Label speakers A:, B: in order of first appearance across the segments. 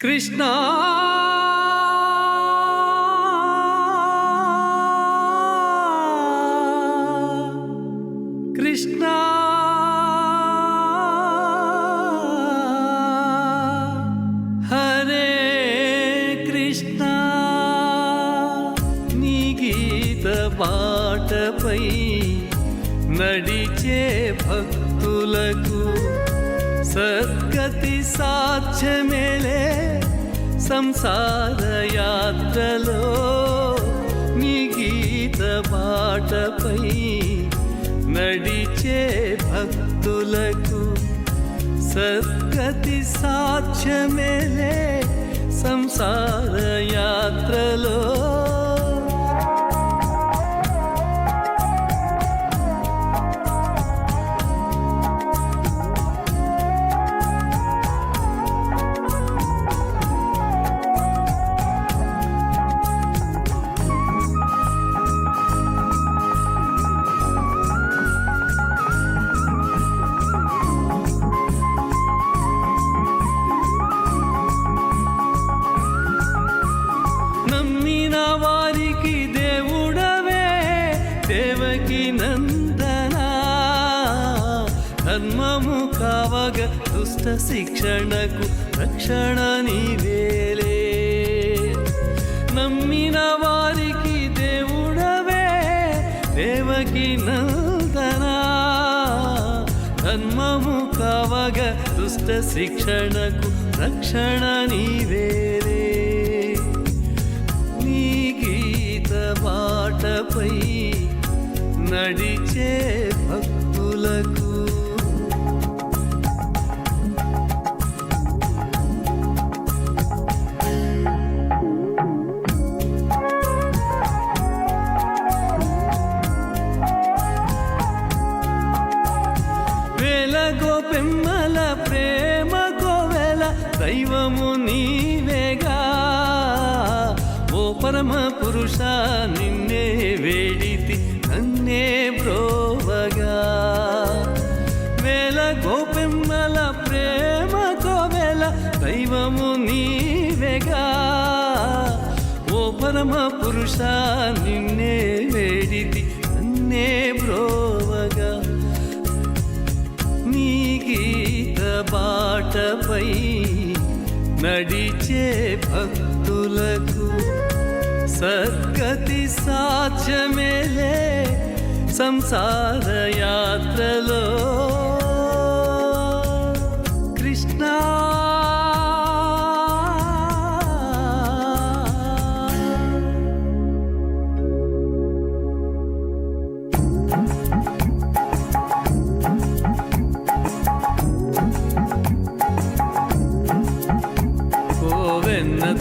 A: కృష్ణ కృష్ణ హరే కృష్ణ నీ గీత బాటపై నడిచే భక్తులకు సద్గతి సాధ్యమేలే సంసార యాత్రలో నీ గీత బాటపై నడిచే భక్తులకు సద్గతి సాధ్యమేలే సంసార యాత్రలో ధర్మము కావగ దుష్ట శిక్షణకు రక్షణ నీవేలే. నమ్మిన వారికి దేవుడవే దేవకి నందనా ధర్మము కావగ దుష్ట శిక్షణకు రక్షణ నీవేలే. నీ గీత బాటపై నడిచే భక్తులకు పెమ్మల ప్రేమ కోవెల దైవము నీవేగా. ఓ పరమ పురుష నిన్నే వేడితి నన్నే బ్రోవగా. వేల గోపెమ్మల ప్రేమ కోవెల దైవము నీవేగా. ఓ పరమ పురుష నిన్నే వేడితి నన్నే బ్రోవ బాటపై నడిచే భక్తులకు సద్గతి సాధ్యమేలే సంసార యాత్రలో.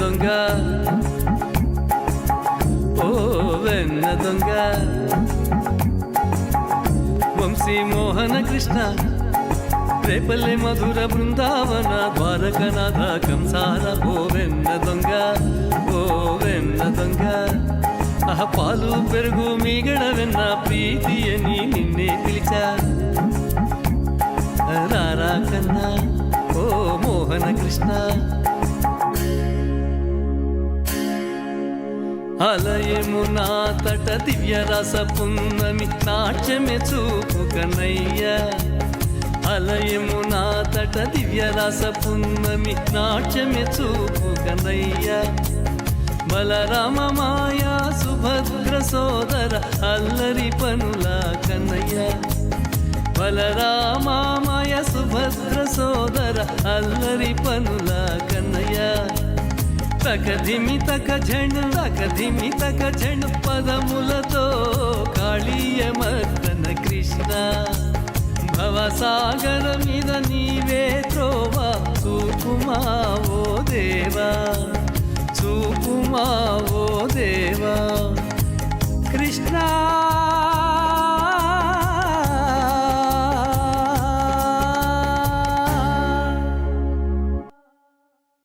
A: దొంగ. ఓ వెన్న దొంగ. వంశీ మోహన కృష్ణ రేపల్లె మధుర బృందావన ద్వారకనాథ కంసార. ఓ వెన్న దొంగ ఓ వెన్న దొంగ. ఆహ పాలు పెరుగు మీగడ వెన్న ప్రీతి అని నిన్నే పిలిచా. రారా కన్నా ఓ మోహన కృష్ణ. అలయము నా తట దివ్య రస పున్నమి నాట్యమే చూపు కన్నయ్య అలయము నా తట దివ్య రస పున్నమి నాట్యమే చూపు కన్నయ్య బలరామ మాయా సుభద్ర సోదర అల్లరి పనుల కన్నయ్య. బలరామ మాయ సుభద్ర సోదర అల్లరి పనుల కన్నయ్య. తక ధిమి తక ఝణు తక ధిమి తక ఝణ్ పదములతో కాళీయ మర్దన కృష్ణ. భవసాగర మీద నీవే త్రోవా చూపుమా ఓ దేవా చూపుమా